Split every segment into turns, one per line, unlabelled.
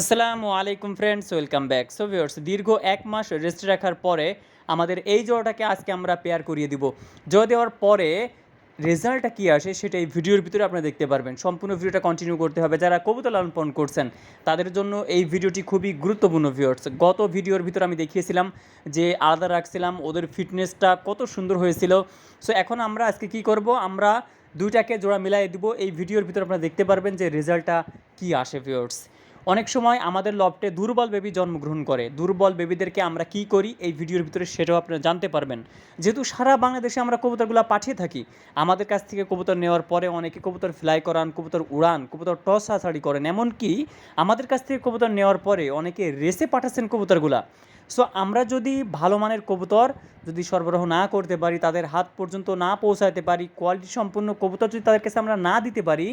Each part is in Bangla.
আসসালামু আলাইকুম friends welcome back so viewers দীর্ঘ এক মাস রেস্ট রাখার পরে আমাদের এই জোড়াটাকে আজকে আমরা পেয়ার করিয়ে দিব। জোড়া দেওয়ার পরে রেজাল্টটা কী আসে সেটা এই ভিডিওর ভিতরে আপনারা দেখতে পারবেন। সম্পূর্ণ ভিডিওটা কন্টিনিউ করতে হবে। যারা কবুতর লালন পালন করছেন, তাদের জন্য এই ভিডিওটি খুবই গুরুত্বপূর্ণ ভিউয়ার্স গত ভিডিওর ভিতরে আমি দেখিয়েছিলাম যে আলাদা রাখছিলাম, ওদের ফিটনেসটা কত সুন্দর হয়েছিল। সো এখন আমরা আজকে কি করব? আমরা দুইটাকে জোড়া মিলাই দিব। এই ভিডিওর ভিতরে আপনারা দেখতে পারবেন যে রেজাল্টটা কী আসে ভিউয়ার্স অনেক সময় আমাদের লফটে দুর্বল বেবি জন্মগ্রহণ করে। দুর্বল বেবিদেরকে আমরা কি করি? এই ভিডিওর ভিতরে সেটাও আপনারা জানতে পারবেন। যেহেতু সারা বাংলাদেশে আমরা কবুতরগুলো পাঠিয়ে থাকি, আমাদের কাছ থেকে কবুতর নেওয়ার পরে অনেকে কবুতর ফ্লাই করান, কবুতর উড়ান, কবুতর টস হাসাড়ি করেন। এমনকি আমাদের কাছ থেকে কবুতর নেওয়ার পরে অনেকে রেসে পাঠাচ্ছেন কবুতরগুলা। সো আমরা যদি ভালো মানের কবুতর যদি সরবরাহ না করতে পারি, তাদের হাত পর্যন্ত না পৌঁছাতে পারি কোয়ালিটি সম্পূর্ণ কবুতর যদি তাদের কাছে আমরা না দিতে পারি,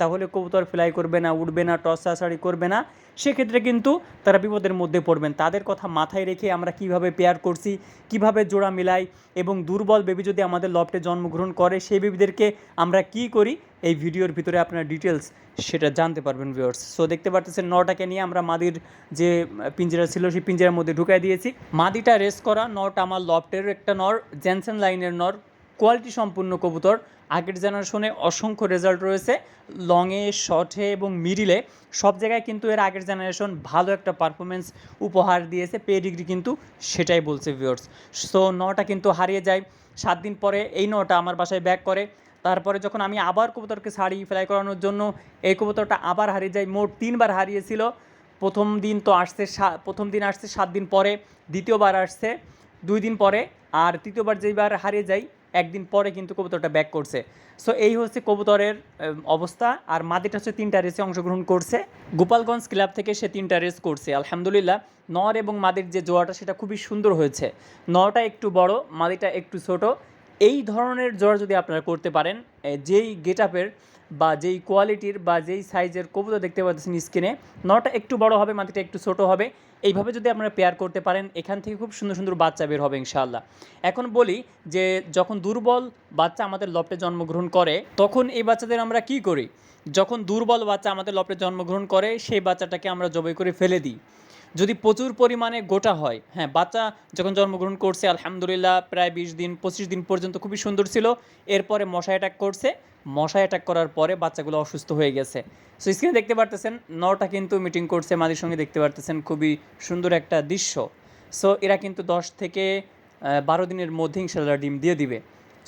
তাহলে কবুতর ফ্লাই করবে না, উঠবে না, টস সাসাড়ি করবে না। সেক্ষেত্রে কিন্তু তারা বিপদের মধ্যে পড়বেন। তাদের কথা মাথায় রেখে আমরা কীভাবে পেয়ার করছি, কীভাবে জোড়া মিলাই এবং দুর্বল বেবি যদি আমাদের লফটে জন্মগ্রহণ করে, সেই বেবিদেরকে আমরা কি করি? এই ভিডিওর ভিতরে আপনার ডিটেলস সেটা জানতে পারবেন ভিউয়ার্স সো দেখতে পারতেছেন নটাকে নিয়ে আমরা মাদির যে পিঞ্জরা ছিল, সেই পিঞ্জরার মধ্যে ঢুকাই দিয়েছি। মাদিটা রেস করা, নট আমার লফটের একটা নর, জেনসেন লাইনের নর, কোয়ালিটি সম্পূর্ণ কবুতর। আগের জেনারেশনে অসংখ্য রেজাল্ট রয়েছে, লংয়ে শর্টে এবং মিডিলে। সব জায়গায় কিন্তু এর আগের জেনারেশন ভালো একটা পারফরমেন্স উপহার দিয়েছে পে ডিগ্রি কিন্তু সেটাই বলছে ভিউয়ার্স সো নটা কিন্তু হারিয়ে যায়। সাত দিন পরে এই নটা আমার বাসায় ব্যাক করে। তারপরে যখন আমি আবার কবুতরকে শাড়ি ফ্লাই করানোর জন্য এই কবুতরটা আবার হারিয়ে যায়, মোট তিনবার হারিয়েছিল। প্রথম দিন তো আসছে প্রথম দিন আসছে, সাত দিন পরে দ্বিতীয়বার আসছে। দুই দিন পরে আর তৃতীয়বার যেইবার হারিয়ে যাই, একদিন পরে কিন্তু কবুতরটা ব্যাক করছে। সো এই হচ্ছে কবুতরের অবস্থা। আর মাদিটা হচ্ছে তিনটা রেসে অংশগ্রহণ করছে। গোপালগঞ্জ ক্লাব থেকে সে তিনটা রেস করছে। আলহামদুলিল্লাহ, নর এবং মাদির যে জোয়াটা, সেটা খুবই সুন্দর হয়েছে। নটা একটু বড়, মাদিটা একটু ছোট। এই ধরনের জোড়া যদি আপনারা করতে পারেন যেই গেট আপের বা যেই কোয়ালিটির বা যেই সাইজের কবুতর দেখতে পাচ্ছেন স্কিনে নটা একটু বড় হবে, মাটিটা একটু ছোট হবে। এইভাবে যদি আপনারা পেয়ার করতে পারেন, এখান থেকে খুব সুন্দর সুন্দর বাচ্চা বের হবে ইনশাআল্লাহ। এখন বলি যে, যখন দুর্বল বাচ্চা আমাদের লপটে জন্মগ্রহণ করে, তখন এই বাচ্চাদের আমরা কি করি? যখন দুর্বল বাচ্চা আমাদের লপটে জন্মগ্রহণ করে, সেই বাচ্চাটাকে আমরা জবাই করে ফেলে দিই। যদি প্রচুর পরিমাণে গোটা হয় হ্যাঁ বাচ্চা যখন জন্মগ্রহণ করছে, আলহামদুলিল্লাহ, প্রায় বিশ দিন, পঁচিশ দিন পর্যন্ত খুবই সুন্দর ছিল। এরপরে মশা অ্যাটাক করছে মশা অ্যাটাক করার পরে বাচ্চাগুলো অসুস্থ হয়ে গেছে। সো স্ক্রিনে দেখতে পারতেছেন, নটা কিন্তু মিটিং করছে মাদির সঙ্গে দেখতে পারতেছেন, খুবই সুন্দর একটা দৃশ্য। সো এরা কিন্তু দশ থেকে বারো দিনের মধ্যে ইনশাল্লাহ ডিম দিয়ে দিবে।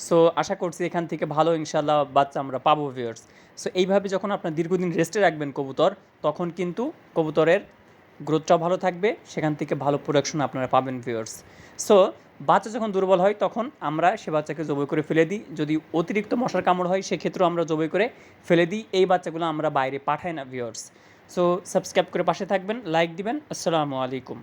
সো আশা করছি এখান থেকে ভালো ইনশাল্লাহ বাচ্চা আমরা পাবো ভিউয়ার্স সো এইভাবে যখন আপনার দীর্ঘদিন রেস্টে রাখবেন কবুতর, তখন কিন্তু কবুতরের গ্রোথটা ভালো থাকবে, সেখান থেকে ভালো প্রোডাকশন আপনারা পাবেন ভিউয়ার্স সো বাচ্চা যখন দুর্বল হয়, তখন আমরা সে বাচ্চাকে জবই করে ফেলে দিই। যদি অতিরিক্ত মশার কামড় হয়, সেক্ষেত্রেও আমরা জবই করে ফেলে দিই। এই বাচ্চাগুলো আমরা বাইরে পাঠাই না ভিউয়ার্স সো সাবস্ক্রাইব করে পাশে থাকবেন লাইক দিবেন। আসসালামু আলাইকুম।